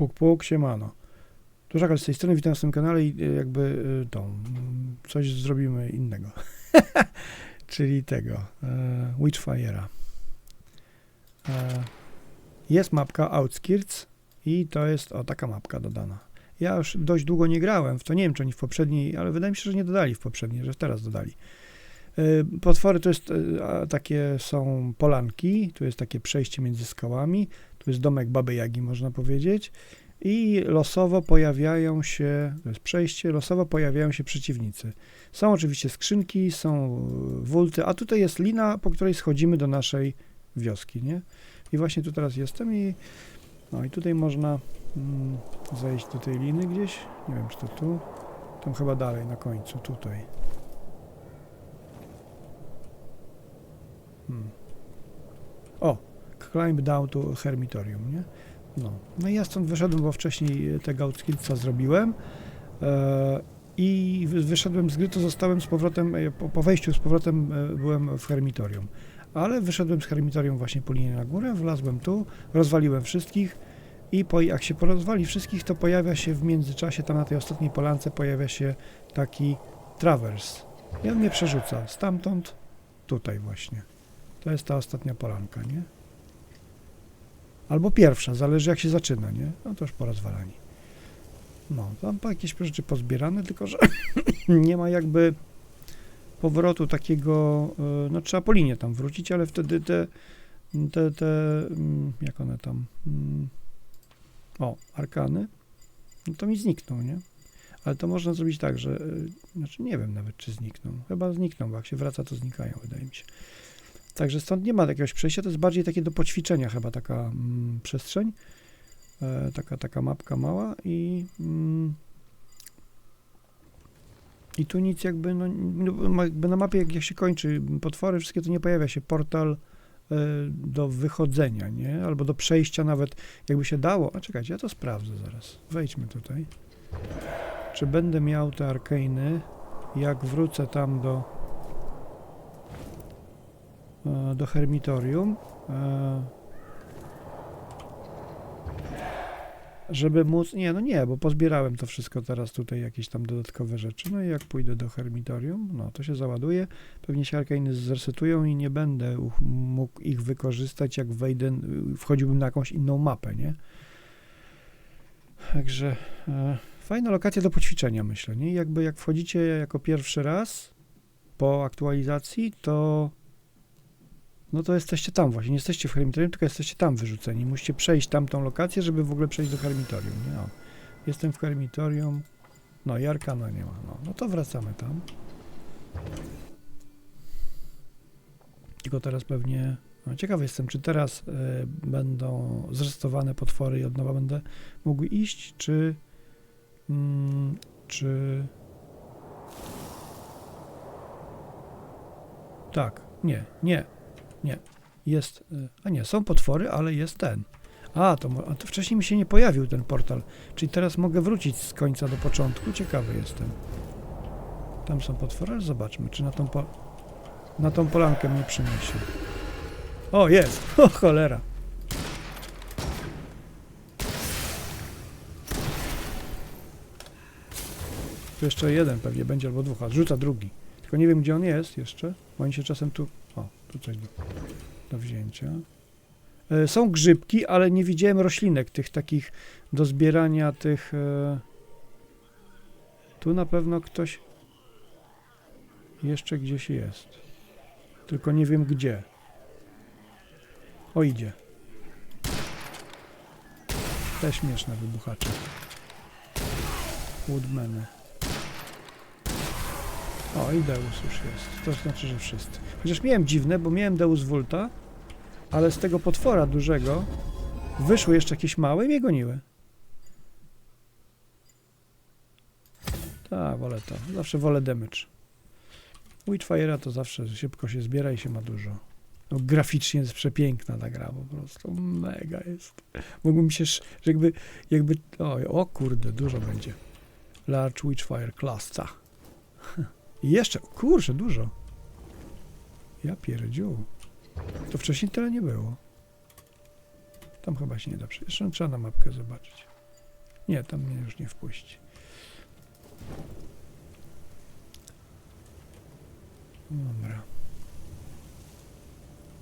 Puk, puk, siemano. Tu Żakal z tej strony, witam w tym kanale i y, jakby y, tą, coś zrobimy innego. Czyli tego, e, Witchfire'a. E, jest mapka Outskirts i to jest, o, taka mapka dodana. Ja już dość długo nie grałem w to, nie wiem, czy oni w poprzedniej, ale wydaje mi się, że nie dodali w poprzedniej, że teraz dodali. E, Potwory to jest, a, takie są polanki, tu jest takie przejście między skałami, tu jest domek Baby Jagi, można powiedzieć. I losowo pojawiają się, to jest przejście, losowo pojawiają się przeciwnicy. Są oczywiście skrzynki, są wulty, a tutaj jest lina, po której schodzimy do naszej wioski, nie? I właśnie tu teraz jestem i no i tutaj można mm, zejść do tej liny gdzieś, nie wiem czy to tu, tam chyba dalej, na końcu, tutaj. Hmm. O, climb down to hermitorium, nie? No. no i ja stąd wyszedłem, bo wcześniej tego outskillsa zrobiłem e, i wy- wyszedłem z gry, to zostałem z powrotem, e, po, po wejściu z powrotem e, byłem w hermitorium. Ale wyszedłem z hermitorium właśnie po linii na górę, wlazłem tu, rozwaliłem wszystkich i po, jak się porozwali wszystkich, to pojawia się w międzyczasie, tam na tej ostatniej polance pojawia się taki trawers. I on mnie przerzuca stamtąd tutaj właśnie. To jest ta ostatnia polanka, nie? Albo pierwsza, zależy jak się zaczyna, nie? No to już porozwalani. No, tam po jakieś rzeczy pozbierane, tylko że nie ma jakby powrotu takiego, y, no trzeba po linię tam wrócić, ale wtedy te, te, te mm, jak one tam, mm, o, arkany, no to mi znikną, nie? Ale to można zrobić tak, że, y, znaczy nie wiem nawet, czy znikną. Chyba znikną, bo jak się wraca, to znikają, wydaje mi się. Także stąd nie ma jakiegoś przejścia, to jest bardziej takie do poćwiczenia chyba taka mm, przestrzeń, e, taka, taka mapka mała i mm, i tu nic jakby, no, no, jakby na mapie jak, się kończy potwory, wszystkie to nie pojawia się portal e, do wychodzenia, nie? Albo do przejścia nawet, jakby się dało. A czekajcie, ja to sprawdzę zaraz. Wejdźmy tutaj. Czy będę miał te arkejny, jak wrócę tam do do hermitorium, e, żeby móc, nie, no nie, bo pozbierałem to wszystko teraz tutaj, jakieś tam dodatkowe rzeczy, no i jak pójdę do hermitorium, no to się załaduje, pewnie się arkainy zresetują i nie będę mógł ich wykorzystać, jak wejdę, wchodziłbym na jakąś inną mapę, nie? Także e, fajna lokacja do poćwiczenia, myślę, nie? Jakby jak wchodzicie jako pierwszy raz po aktualizacji, to no to jesteście tam właśnie, nie jesteście w Hermitorium, tylko jesteście tam wyrzuceni. Musicie przejść tamtą lokację, żeby w ogóle przejść do Hermitorium, nie? O, jestem w Hermitorium, no i Arkana nie ma, no, no to wracamy tam. Tylko teraz pewnie, no ciekawy jestem, czy teraz e, będą zrestowane potwory i od nowa będę mógł iść, czy mm, czy tak, nie, nie, nie. Jest. y, A nie, są potwory, ale jest ten. A to, a to wcześniej mi się nie pojawił ten portal. Czyli teraz mogę wrócić z końca do początku. Ciekawy jestem. Tam są potwory, ale zobaczmy, czy na tą, po... na tą polankę mnie przyniesie. O, jest! O, cholera! Tu jeszcze jeden pewnie będzie, albo dwóch, a rzuca drugi. Tylko nie wiem, gdzie on jest jeszcze, bo oni się czasem tu... O, do, do wzięcia. E, są grzybki, ale nie widziałem roślinek, tych takich do zbierania tych... E, tu na pewno ktoś jeszcze gdzieś jest. Tylko nie wiem gdzie. O, idzie. Te śmieszne wybuchacze. Woodmany. O, i Deus już jest. To znaczy, że wszyscy. Chociaż miałem dziwne, bo miałem Deus Vulta, ale z tego potwora dużego wyszły jeszcze jakieś małe i mnie goniły. Tak, wolę to. Zawsze wolę damage. Witchfire'a to zawsze szybko się zbiera i się ma dużo. No, graficznie jest przepiękna ta gra, po prostu mega jest. Mógłbym się, że jakby, jakby, o, kurde, dużo będzie. Large Witchfire klasa. I jeszcze, kurczę, dużo. Ja pierdziu. To wcześniej tyle nie było. Tam chyba się nie da przejść. Trzeba na mapkę zobaczyć. Nie, tam mnie już nie wpuści. Dobra.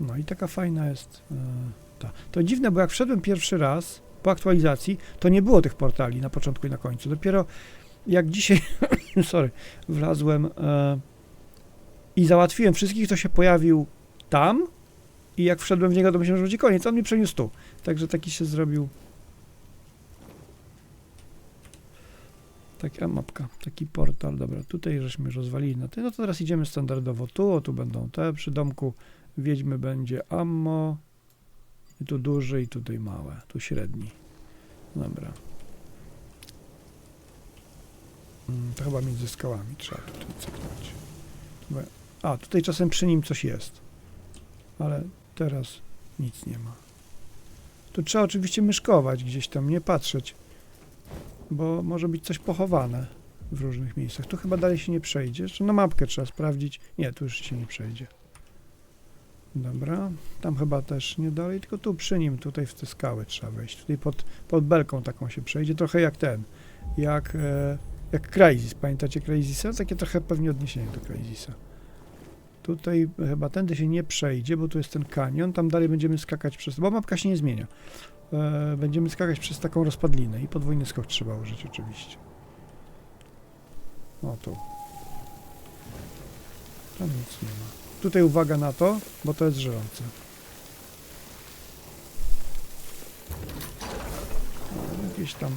No i taka fajna jest e, ta. To dziwne, bo jak wszedłem pierwszy raz po aktualizacji, to nie było tych portali na początku i na końcu. Dopiero jak dzisiaj, sorry, wlazłem e, i załatwiłem wszystkich, to się pojawił tam i jak wszedłem w niego, to myślałem, że będzie koniec. On mnie przeniósł tu. Także taki się zrobił. Taka mapka, taki portal. Dobra, tutaj żeśmy już rozwalili na tym. No to teraz idziemy standardowo tu. O, tu będą te. Przy domku wiedźmy będzie ammo. I tu duży, i tutaj małe. Tu średni. Dobra. Mm, To chyba między skałami trzeba tutaj cyknąć. A, tutaj czasem przy nim coś jest. Ale teraz nic nie ma. Tu trzeba oczywiście myszkować gdzieś tam, nie patrzeć. Bo może być coś pochowane w różnych miejscach. Tu chyba dalej się nie przejdzie. Jeszcze na mapkę trzeba sprawdzić. Nie, tu już się nie przejdzie. Dobra. Tam chyba też nie dalej, tylko tu przy nim, tutaj w te skały trzeba wejść. Tutaj pod, pod belką taką się przejdzie. Trochę jak ten. Jak, e, jak Crysis. Pamiętacie Crysisa? Takie trochę pewnie odniesienie do Crysisa. Tutaj chyba tędy się nie przejdzie, bo tu jest ten kanion. Tam dalej będziemy skakać przez... Bo mapka się nie zmienia. E, będziemy skakać przez taką rozpadlinę i podwójny skok trzeba użyć oczywiście. O tu. Tam nic nie ma. Tutaj uwaga na to, bo to jest żelące. No, Jakieś tam...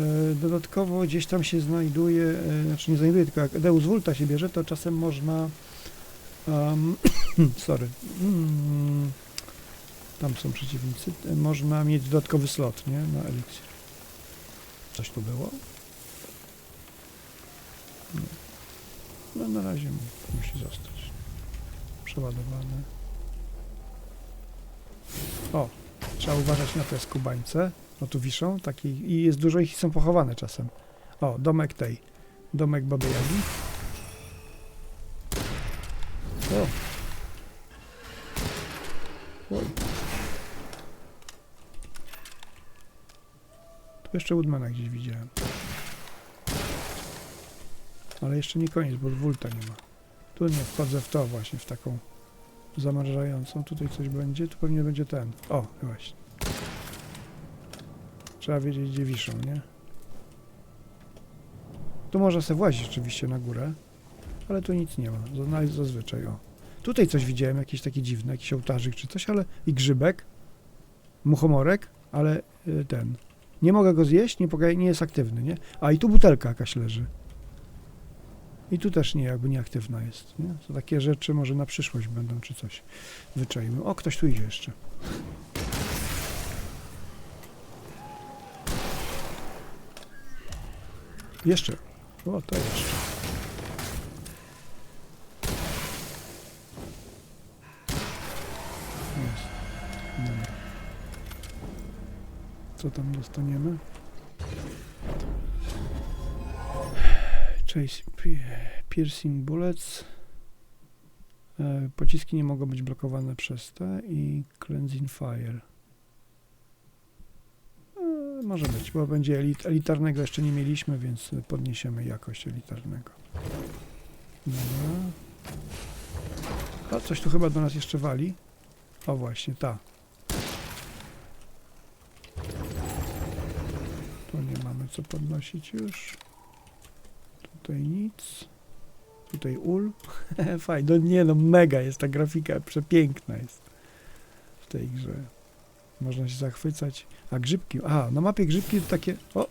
E, Dodatkowo gdzieś tam się znajduje, e, znaczy nie znajduje, tylko jak Deus Vulta się bierze, to czasem można um, sorry, mm, tam są przeciwnicy, można mieć dodatkowy slot, nie, na eliksir. Coś tu było? Nie. No na razie mu- musi zostać. Przeładowane. O, trzeba uważać na te skubańce. O, tu wiszą, takie, i jest dużo ich i są pochowane czasem. O, domek tej, domek Baby Jagi. O. Oj. Tu jeszcze Woodmana gdzieś widziałem. Ale jeszcze nie koniec, bo Wulta nie ma. Tu nie wchodzę w to właśnie, w taką zamrażającą. Tutaj coś będzie, tu pewnie będzie ten. O, właśnie. Trzeba wiedzieć, gdzie wiszą, nie? Tu można sobie włazić oczywiście na górę, ale tu nic nie ma. Za- Zazwyczaj, o. Tutaj coś widziałem, jakieś takie dziwne, jakiś ołtarzyk czy coś, ale i grzybek, muchomorek, ale y, ten. Nie mogę go zjeść, nie, poga- nie jest aktywny, nie? A i tu butelka jakaś leży. I tu też nie, jakby nieaktywna jest, nie? To takie rzeczy może na przyszłość będą, czy coś wyczajmy. O, ktoś tu idzie jeszcze. Jeszcze. O, to jeszcze. Co tam dostaniemy? Pi- Piercing Bullets. E, Pociski nie mogą być blokowane przez te i Cleansing Fire. E, Może być, bo będzie elit, elitarnego jeszcze nie mieliśmy, więc podniesiemy jakość elitarnego. Dobra. A coś tu chyba do nas jeszcze wali. O właśnie, ta. Co podnosić już. Tutaj nic. Tutaj ul. Fajnie. No nie no, mega jest ta grafika, przepiękna jest w tej grze. Można się zachwycać. A grzybki, aha, na mapie grzybki to takie, o,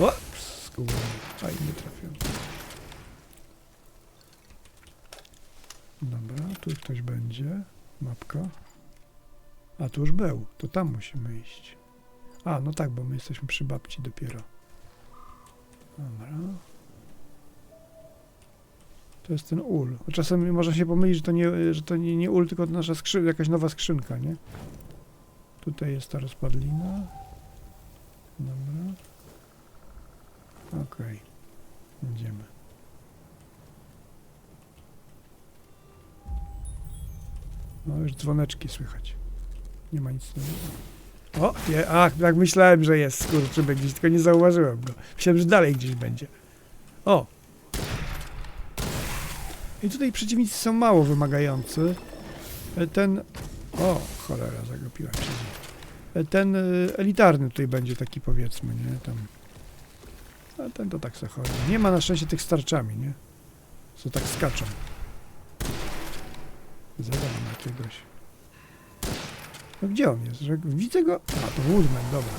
o, skubany. Fajnie trafiłem. Dobra, tu ktoś będzie. Mapka. A, tu już był. To tam musimy iść. A, no tak, bo my jesteśmy przy babci dopiero. Dobra. To jest ten ul. Czasem można się pomylić, że to nie, że to nie, nie ul, tylko nasza skrzyn, jakaś nowa skrzynka, nie? Tutaj jest ta rozpadlina. Dobra. Okej. Idziemy. No już dzwoneczki słychać. Nie ma nic nowego. O, je, ach, tak myślałem, że jest skurczybyk gdzieś, tylko nie zauważyłem go. Myślałem, że dalej gdzieś będzie. O! I tutaj przeciwnicy są mało wymagający. E, Ten... O, cholera, zagapiłem się. E, Ten e, elitarny tutaj będzie taki, powiedzmy, nie? Tam... A ten to tak se chodzi. Nie ma na szczęście tych starczami, nie? Co tak skaczą. Zadam jakiegoś. No gdzie on jest? Widzę go. A, to Woodman, dobra.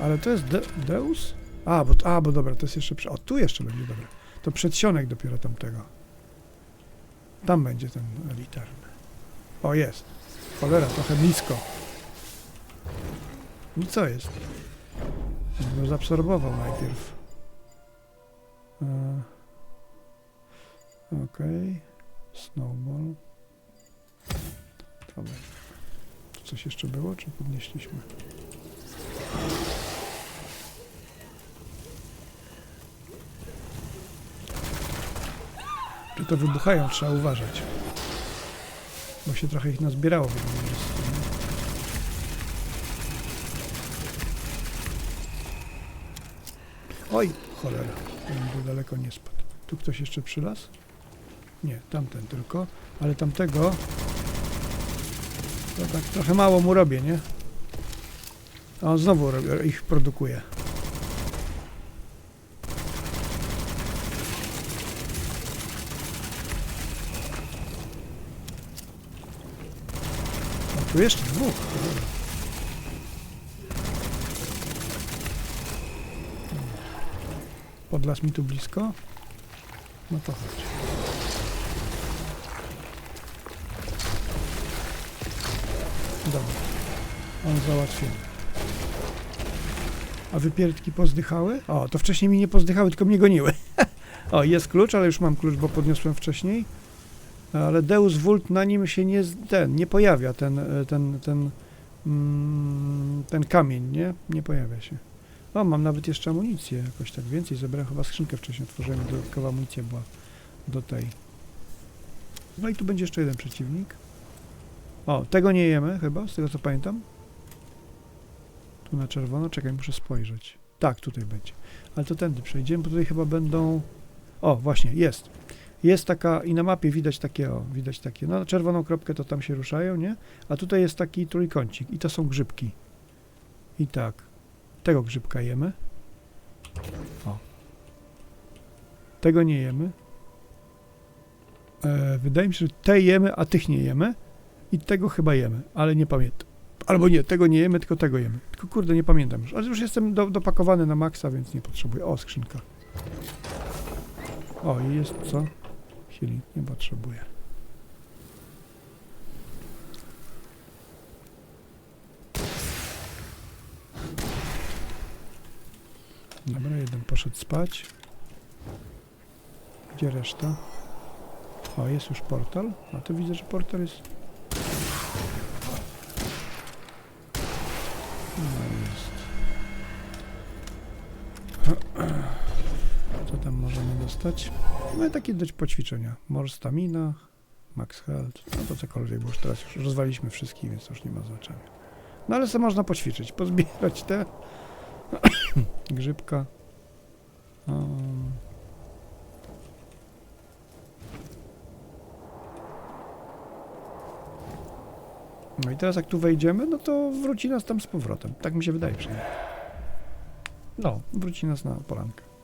Ale to jest De Deus? A bo, a, bo dobra, to jest jeszcze. O, tu jeszcze będzie, dobra. To przedsionek dopiero tamtego. Tam będzie ten elitarny. O, jest. Cholera, trochę blisko. I co jest? No, zaabsorbował najpierw. E, Okej. Snowball. Dobra. Coś jeszcze było, czy podnieśliśmy? Czy to wybuchają, trzeba uważać. Bo się trochę ich nazbierało w jednym miejscu. Oj, cholera. Tu daleko nie spadł. Tu ktoś jeszcze przylazł? Nie, tamten tylko. Ale tamtego... To tak trochę mało mu robię, nie? A on znowu ich produkuje. A tu jeszcze dwóch. Podlas mi tu blisko? No to chodź. Dobra. On załatwiony. A wypierdki pozdychały? O, to wcześniej mi nie pozdychały, tylko mnie goniły. o, jest klucz, ale już mam klucz, bo podniosłem wcześniej. Ale Deus Vult na nim się nie, ten, nie pojawia, ten, e, ten, ten, mm, ten kamień, nie? Nie pojawia się. O, mam nawet jeszcze amunicję, jakoś tak więcej zebrałem, chyba skrzynkę wcześniej otworzyłem, dodatkowa amunicja była do tej. No i tu będzie jeszcze jeden przeciwnik. O, tego nie jemy chyba, z tego co pamiętam. Tu na czerwono, czekaj, muszę spojrzeć. Tak, tutaj będzie. Ale to tędy przejdziemy, bo tutaj chyba będą... O, właśnie, jest. Jest taka, i na mapie widać takie, o, widać takie, no czerwoną kropkę to tam się ruszają, nie? A tutaj jest taki trójkącik i to są grzybki. I tak, tego grzybka jemy. O. Tego nie jemy. E, wydaje mi się, że te jemy, a tych nie jemy. I tego chyba jemy, ale nie pamiętam. Albo nie, tego nie jemy, tylko tego jemy. Tylko kurde, nie pamiętam już. Ale już jestem do, dopakowany na maksa, więc nie potrzebuję. O, skrzynka. O, i jest co? Healing nie potrzebuję. Dobra, jeden poszedł spać. Gdzie reszta? O, jest już portal. A to widzę, że portal jest. Dostać? No i takie dość poćwiczenia. More stamina, max health, no to cokolwiek, bo już teraz już rozwaliśmy wszystkich, więc to już nie ma znaczenia. No ale co można poćwiczyć? Pozbierać te grzybka. Um. No i teraz jak tu wejdziemy, no to wróci nas tam z powrotem. Tak mi się wydaje przynajmniej. No, wróci nas na polankę.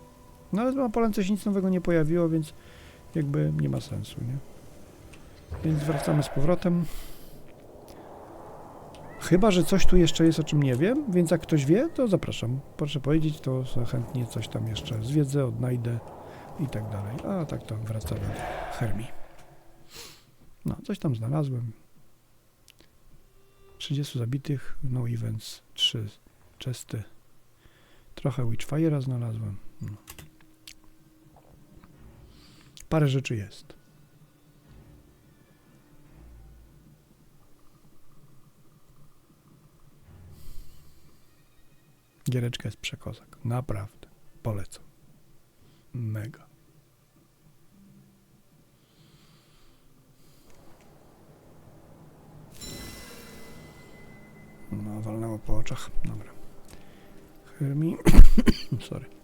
No ale na polance się nic nowego nie pojawiło, więc jakby nie ma sensu, nie? Więc wracamy z powrotem. Chyba, że coś tu jeszcze jest, o czym nie wiem, więc jak ktoś wie, to zapraszam. Proszę powiedzieć, to chętnie coś tam jeszcze zwiedzę, odnajdę i tak dalej. A tak to wracamy do Hermi. No, coś tam znalazłem. 30 zabitych, no events, 3 chesty. Trochę Witchfire'a znalazłem. No. Parę rzeczy jest. Giereczka jest przekozak. Naprawdę. Polecam. Mega. No, walnęło po oczach. Dobra. Hermi. Sorry.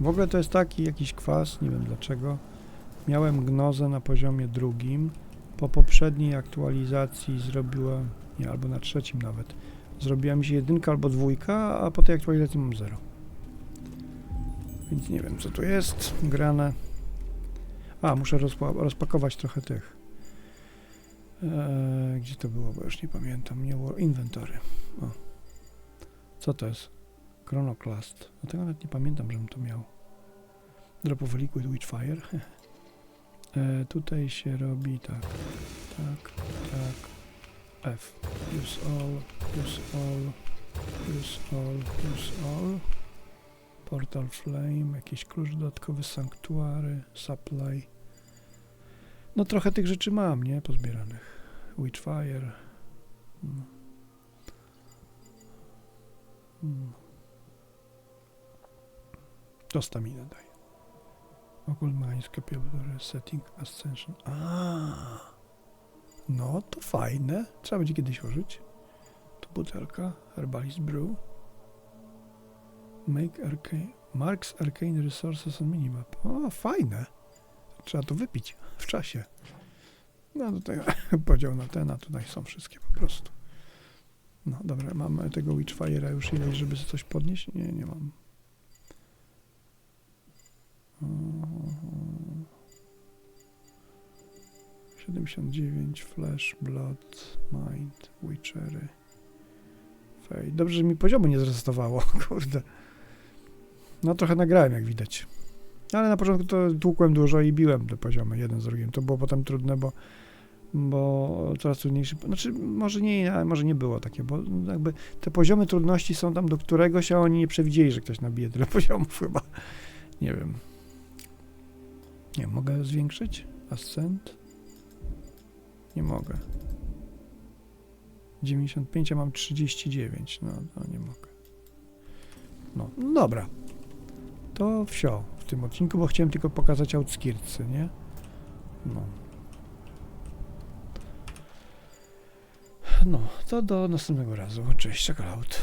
W ogóle to jest taki jakiś kwas, nie wiem dlaczego. Miałem gnozę na poziomie drugim. Po poprzedniej aktualizacji zrobiłem, nie, albo na trzecim nawet, zrobiła mi się jedynka albo dwójka, a po tej aktualizacji mam zero. Więc nie wiem co tu jest grane. A, muszę rozpa rozpakować trochę tych. Eee, gdzie to było, bo już nie pamiętam. Nie było inwentory. O. Co to jest? Chronoclast. No tego nawet nie pamiętam, żebym to miał. Drop of liquid witchfire. e, tutaj się robi tak, tak, tak. F. Use all, use all, use all, use all. Portal Flame, jakiś klucz dodatkowy, sanktuary, supply. No trochę tych rzeczy mam, nie? Pozbieranych. Witchfire. Mm. Mm. To stamina daje. Occult Minds Capillary Setting Ascension. A, No, to fajne. Trzeba będzie kiedyś użyć. Tu butelka. Herbalist Brew. Make arcane. Marks Arcane Resources on Minimap. O, fajne. Trzeba to wypić w czasie. No tutaj podział na ten, a tutaj są wszystkie po prostu. No dobra, mamy tego Witchfire'a już ileś, żeby coś podnieść? Nie, nie mam. Mhm. 79, Flash, Blood, Mind, Witchery, Fade. Dobrze, że mi poziomu nie zresetowało, kurde. No trochę nagrałem, jak widać. Ale na początku to tłukłem dużo i biłem te poziomy jeden z drugim. To było potem trudne, bo, bo coraz trudniejszy. Znaczy, może nie, ale może nie było takie, bo jakby te poziomy trudności są tam do któregoś, a oni nie przewidzieli, że ktoś nabije tyle poziomów chyba. Nie wiem. Nie, mogę zwiększyć? Ascent? Nie mogę. 95, a mam 39. No, no nie mogę. No, no dobra. To wsio w tym odcinku, bo chciałem tylko pokazać outskirtsy, nie? No. No, to do następnego razu. Cześć, czekolad.